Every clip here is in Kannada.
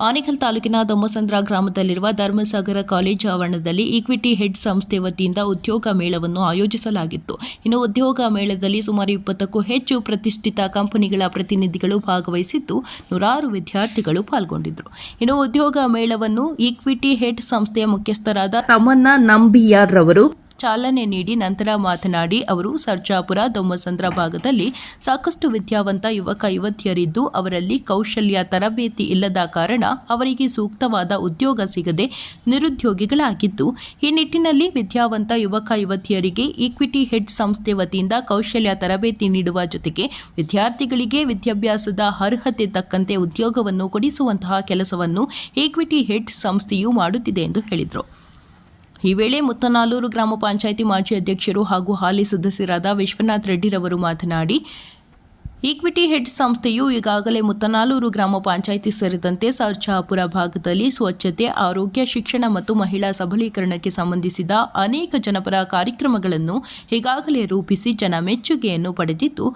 ಆನೇಕಲ್ ತಾಲೂಕಿನ ದೊಮ್ಮಸಂದ್ರ ಗ್ರಾಮದಲ್ಲಿರುವ ಧರ್ಮಸಾಗರ ಕಾಲೇಜ್ ಆವರಣದಲ್ಲಿ ಈಕ್ವಿಟಿ ಹೆಡ್ ಸಂಸ್ಥೆ ವತಿಯಿಂದ ಉದ್ಯೋಗ ಮೇಳವನ್ನು ಆಯೋಜಿಸಲಾಗಿತ್ತು. ಇನ್ನು ಉದ್ಯೋಗ ಮೇಳದಲ್ಲಿ ಸುಮಾರು ಇಪ್ಪತ್ತಕ್ಕೂ ಹೆಚ್ಚು ಪ್ರತಿಷ್ಠಿತ ಕಂಪನಿಗಳ ಪ್ರತಿನಿಧಿಗಳು ಭಾಗವಹಿಸಿದ್ದು ನೂರಾರು ವಿದ್ಯಾರ್ಥಿಗಳು ಪಾಲ್ಗೊಂಡಿದ್ದರು. ಇನ್ನು ಉದ್ಯೋಗ ಮೇಳವನ್ನು ಈಕ್ವಿಟಿ ಹೆಡ್ ಸಂಸ್ಥೆಯ ಮುಖ್ಯಸ್ಥರಾದ ತಮನ್ನ ನಂಬಿಯಾರ್ ರವರು ಚಾಲನೆ ನೀಡಿ ನಂತರ ಮಾತನಾಡಿ ಅವರು ಸರ್ಜಾಪುರ ದೊಮ್ಮಸಂದ್ರ ಭಾಗದಲ್ಲಿ ಸಾಕಷ್ಟು ವಿದ್ಯಾವಂತ ಯುವಕ ಯುವತಿಯರಿದ್ದು ಅವರಲ್ಲಿ ಕೌಶಲ್ಯ, ತರಬೇತಿ ಇಲ್ಲದ ಕಾರಣ ಅವರಿಗೆ ಸೂಕ್ತವಾದ ಉದ್ಯೋಗ ಸಿಗದೆ ನಿರುದ್ಯೋಗಿಗಳಾಗಿದ್ದು, ಈ ನಿಟ್ಟಿನಲ್ಲಿ ವಿದ್ಯಾವಂತ ಯುವಕ ಯುವತಿಯರಿಗೆ ಈಕ್ವಿಟಿ ಹೆಡ್ ಸಂಸ್ಥೆ ವತಿಯಿಂದ ಕೌಶಲ್ಯ, ತರಬೇತಿ ನೀಡುವ ಜೊತೆಗೆ ವಿದ್ಯಾರ್ಥಿಗಳಿಗೆ ವಿದ್ಯಾಭ್ಯಾಸದ ಅರ್ಹತೆ ತಕ್ಕಂತೆ ಉದ್ಯೋಗವನ್ನು ಕೊಡಿಸುವಂತಹ ಕೆಲಸವನ್ನು ಈಕ್ವಿಟಿ ಹೆಡ್ ಸಂಸ್ಥೆಯು ಮಾಡುತ್ತಿದೆ ಎಂದು ಹೇಳಿದರು. ಈ ವೇಳೆ ಮುತ್ತನಾಲೂರು ಗ್ರಾಮ ಪಂಚಾಯಿತಿ ಮಾಜಿ ಅಧ್ಯಕ್ಷರು ಹಾಗೂ ಹಾಲಿ ಸದಸ್ಯರಾದ ವಿಶ್ವನಾಥ್ ರೆಡ್ಡಿರವರು ಮಾತನಾಡಿ, ಈಕ್ವಿಟಿ ಹೆಡ್ ಸಂಸ್ಥೆಯು ಈಗಾಗಲೇ ಮುತ್ತನಾಲೂರು ಗ್ರಾಮ ಪಂಚಾಯಿತಿ ಸೇರಿದಂತೆ ಸರ್ಜಾಪುರ ಭಾಗದಲ್ಲಿ ಸ್ವಚ್ಛತೆ, ಆರೋಗ್ಯ, ಶಿಕ್ಷಣ ಮತ್ತು ಮಹಿಳಾ ಸಬಲೀಕರಣಕ್ಕೆ ಸಂಬಂಧಿಸಿದ ಅನೇಕ ಜನಪರ ಕಾರ್ಯಕ್ರಮಗಳನ್ನು ಈಗಾಗಲೇ ರೂಪಿಸಿ ಜನ ಮೆಚ್ಚುಗೆಯನ್ನು ಪಡೆದಿದ್ದು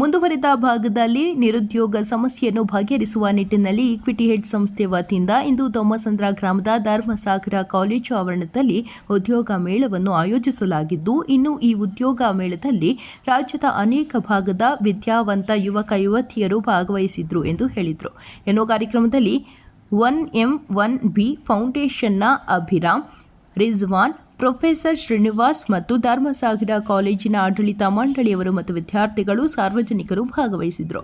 ಮುಂದುವರಿದ ಭಾಗದಲ್ಲಿ ನಿರುದ್ಯೋಗ ಸಮಸ್ಯೆಯನ್ನು ಬಗೆಹರಿಸುವ ನಿಟ್ಟಿನಲ್ಲಿ ಇಕ್ವಿಟಿ ಹೆಡ್ ಸಂಸ್ಥೆ ವತಿಯಿಂದ ಇಂದು ದೊಮ್ಮಸಂದ್ರ ಗ್ರಾಮದ ಧರ್ಮಸಾಗರ ಕಾಲೇಜು ಆವರಣದಲ್ಲಿ ಉದ್ಯೋಗ ಮೇಳವನ್ನು ಆಯೋಜಿಸಲಾಗಿದ್ದು, ಇನ್ನು ಈ ಉದ್ಯೋಗ ಮೇಳದಲ್ಲಿ ರಾಜ್ಯದ ಅನೇಕ ಭಾಗದ ವಿದ್ಯಾವಂತ ಯುವಕ ಯುವತಿಯರು ಭಾಗವಹಿಸಿದ್ರು ಎಂದು ಹೇಳಿದರು. ಎನ್ನುವ ಕಾರ್ಯಕ್ರಮದಲ್ಲಿ ಒನ್ ಎಂ ಒನ್ ಬಿ ಫೌಂಡೇಶನ್ನ ಅಭಿರಾಮ್, ರಿಜ್ವಾನ್ ಪ್ರೊಫೆಸರ್ ಶ್ರೀನಿವಾಸ್ ಮತ್ತು ಧರ್ಮಸಾಗರ ಕಾಲೇಜಿನ ಆಡಳಿತ ಮಂಡಳಿಯವರು ಮತ್ತು ವಿದ್ಯಾರ್ಥಿಗಳು ಸಾರ್ವಜನಿಕರು ಭಾಗವಹಿಸಿದರು.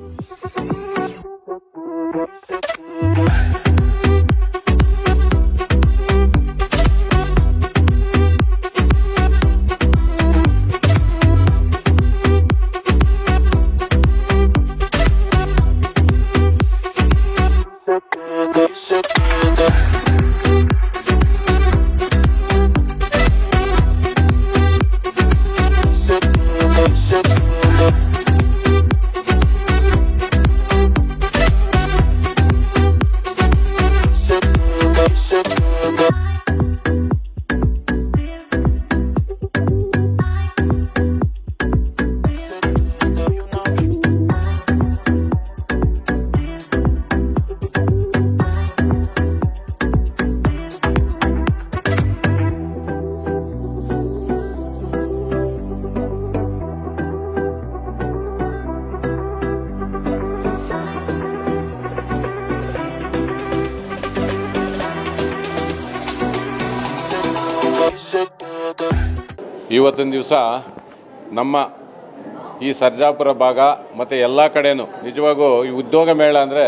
ಇವತ್ತಿನ ದಿವಸ ನಮ್ಮ ಈ ಸರ್ಜಾಪುರ ಭಾಗ ಮತ್ತು ಎಲ್ಲ ಕಡೆಯೂ ನಿಜವಾಗೂ ಈ ಉದ್ಯೋಗ ಮೇಳ ಅಂದರೆ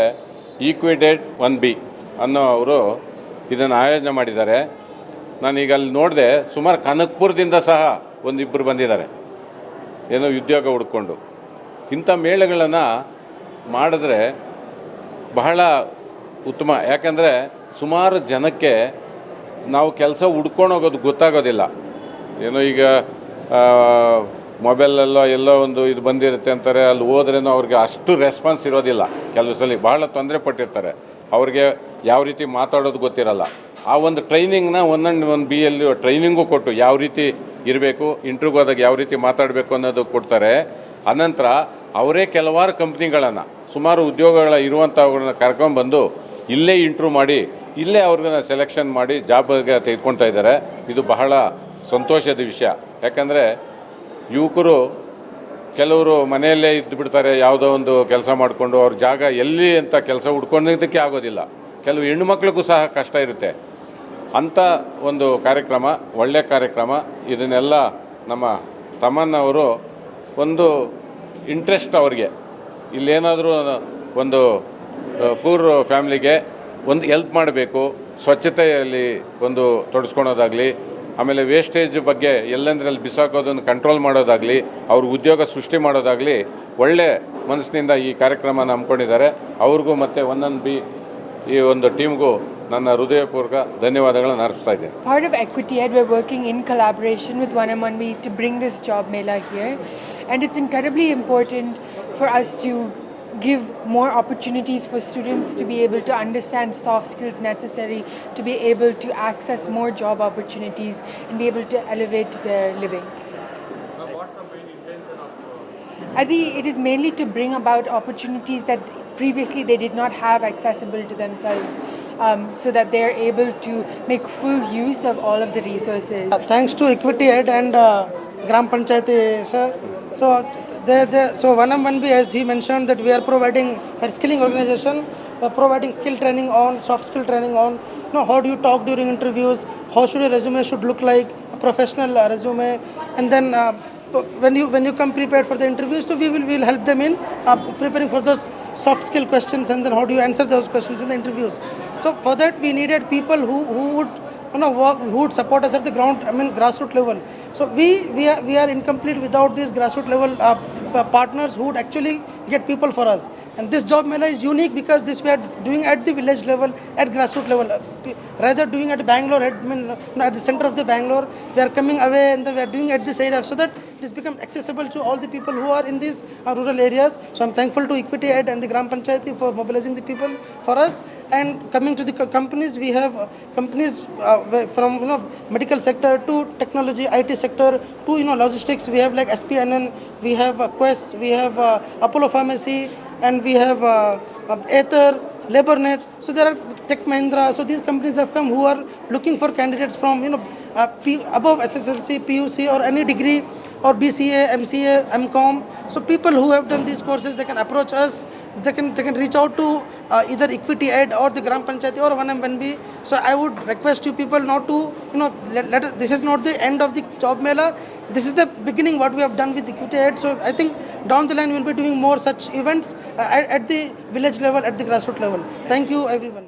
ಈಕ್ವಿಡೇಟ್ ಒನ್ ಬಿ ಅನ್ನೋ ಅವರು ಇದನ್ನು ಆಯೋಜನೆ ಮಾಡಿದ್ದಾರೆ. ನಾನೀಗ ಅಲ್ಲಿ ನೋಡಿದೆ ಸುಮಾರು ಕನಕ್ಪುರದಿಂದ ಸಹ ಒಂದಿಬ್ಬರು ಬಂದಿದ್ದಾರೆ. ಏನೋ ಉದ್ಯೋಗ ಹುಡ್ಕೊಂಡು. ಇಂಥ ಮೇಳಗಳನ್ನು ಮಾಡಿದ್ರೆ ಬಹಳ ಉತ್ತಮ. ಯಾಕಂದರೆ ಸುಮಾರು ಜನಕ್ಕೆ ನಾವು ಕೆಲಸ ಹುಡ್ಕೊಂಡು ಹೋಗೋದು ಗೊತ್ತಾಗೋದಿಲ್ಲ. ಏನೋ ಈಗ ಮೊಬೈಲಲ್ಲೋ ಎಲ್ಲೋ ಒಂದು ಇದು ಬಂದಿರುತ್ತೆ ಅಂತಾರೆ, ಅಲ್ಲಿ ಹೋದ್ರೇನೋ ಅವ್ರಿಗೆ ಅಷ್ಟು ರೆಸ್ಪಾನ್ಸ್ ಇರೋದಿಲ್ಲ. ಕೆಲವು ಸಲ ಬಹಳ ತೊಂದರೆ ಪಟ್ಟಿರ್ತಾರೆ. ಅವ್ರಿಗೆ ಯಾವ ರೀತಿ ಮಾತಾಡೋದು ಗೊತ್ತಿರಲ್ಲ. ಆ ಒಂದು ಟ್ರೈನಿಂಗ್ನ ಒಂದೊಂದು ಒಂದು ಬಿ ಎಲ್ ಟ್ರೈನಿಂಗು ಕೊಟ್ಟು ಯಾವ ರೀತಿ ಇರಬೇಕು ಇಂಟ್ರ್ಯೂಗೆ ಹೋದಾಗ ಯಾವ ರೀತಿ ಮಾತಾಡಬೇಕು ಅನ್ನೋದು ಕೊಡ್ತಾರೆ. ಅನಂತರ ಅವರೇ ಕೆಲವಾರು ಕಂಪ್ನಿಗಳನ್ನು ಸುಮಾರು ಉದ್ಯೋಗಗಳ ಇರುವಂಥವುಗಳನ್ನ ಕರ್ಕೊಂಡ್ಬಂದು ಇಲ್ಲೇ ಇಂಟ್ರ್ಯೂ ಮಾಡಿ, ಇಲ್ಲೇ ಅವ್ರನ್ನ ಸೆಲೆಕ್ಷನ್ ಮಾಡಿ ಜಾಬ್ಗೆ ತೆಗೆದುಕೊಳ್ತಾ ಇದ್ದಾರೆ. ಇದು ಬಹಳ ಸಂತೋಷದ ವಿಷಯ. ಯಾಕಂದರೆ ಯುವಕರು ಕೆಲವರು ಮನೆಯಲ್ಲೇ ಇದ್ದು ಬಿಡ್ತಾರೆ ಯಾವುದೋ ಒಂದು ಕೆಲಸ ಮಾಡಿಕೊಂಡು, ಅವ್ರ ಜಾಗ ಎಲ್ಲಿ ಅಂತ ಕೆಲಸ ಹುಡ್ಕೊಂಡಿದ್ದಕ್ಕೆ ಆಗೋದಿಲ್ಲ. ಕೆಲವು ಹೆಣ್ಣುಮಕ್ಳಿಗೂ ಸಹ ಕಷ್ಟ ಇರುತ್ತೆ. ಅಂಥ ಒಂದು ಕಾರ್ಯಕ್ರಮ ಒಳ್ಳೆಯ ಕಾರ್ಯಕ್ರಮ. ಇದನ್ನೆಲ್ಲ ನಮ್ಮ ತಮ್ಮನ್ನವರು ಒಂದು ಇಂಟ್ರೆಸ್ಟ್ ಅವ್ರಿಗೆ. ಇಲ್ಲೇನಾದರೂ ಒಂದು ಫೂರ್ ಫ್ಯಾಮಿಲಿಗೆ ಒಂದು ಎಲ್ಪ್ ಮಾಡಬೇಕು. ಸ್ವಚ್ಛತೆಯಲ್ಲಿ ಒಂದು ತೊಡಸ್ಕೊಳೋದಾಗಲಿ ಆಮೇಲೆ ವೇಸ್ಟೇಜ್ ಬಗ್ಗೆ ಎಲ್ಲೆಂದ್ರಲ್ಲಿ ಬಿಸಾಕೋದನ್ನು ಕಂಟ್ರೋಲ್ ಮಾಡೋದಾಗಲಿ, ಅವ್ರ ಉದ್ಯೋಗ ಸೃಷ್ಟಿ ಮಾಡೋದಾಗಲಿ, ಒಳ್ಳೆ ಮನಸ್ಸಿನಿಂದ ಈ ಕಾರ್ಯಕ್ರಮನ ಹಮ್ಮಿಕೊಂಡಿದ್ದಾರೆ ಅವ್ರಿಗೂ ಮತ್ತು ಒನ್ ಬಿ ಈ ಒಂದು ಟೀಮ್ಗೂ ನನ್ನ ಹೃದಯಪೂರ್ವಕ ಧನ್ಯವಾದಗಳನ್ನು ಅರ್ಪಿಸ್ತಾ ಇದ್ದೇನೆ Part of Equity in we're working in collaboration with 1M1B to bring this job mela here. And it's incredibly important for us to give more opportunities for students to be able to understand soft skills necessary to be able to access more job opportunities and be able to elevate their living. I think it is mainly to bring about opportunities that previously they did not have accessible to themselves um, so that they are able to make full use of all of the resources. Uh, thanks to Equity Ed and uh, Gram Panchayati, sir. So, so 1M1B, as he mentioned, that we are providing a skilling organization, uh, providing skill training on, soft skill training on, you know, how do you talk during interviews, how should your resume should look like, a professional uh, resume, and then uh, when you when you come prepared for the interviews, so we will will help them in uh, preparing for those soft skill questions, and then how do you answer those questions in the interviews. So for that, we needed people who who would you know, work, who would support us at the ground, I mean, grassroots level. So we, we, are, we are incomplete without these grassroots level uh, partners who would actually get people for us. And this job mela is unique because this we are doing at the village level, at grassroots level. Uh, Rather doing at Bangalore, at, I mean, at the center of the Bangalore, we are coming away and we are doing at this area so that this becomes accessible to all the people who are in these uh, rural areas. So I'm thankful to Equity Ed and the Gram Panchayati for mobilizing the people for us. And coming to the co- companies, we have uh, companies uh, from you know medical sector to technology, IT sector to you know logistics. We have like SPNN, we have uh, Quest, we have uh, Apollo Pharmacy, and we have uh, uh, Aether, LaborNet. So there are Tech Mahindra. So these companies have come who are looking for candidates from you know uh, above SSLC, PUC, or any degree, or BCA, MCA, MCOM. So people who have done these courses, they can approach us. They can they can reach out to uh, either Equity Ed or the Gram Panchayat or 1M1B. So I would request you people not to you know let, let this is not the end of the job mela. This is the beginning what we have done with Equity Ed. So I think down the line we'll be doing more such events uh, at, at the village level, at the grassroots level. Thank you everyone.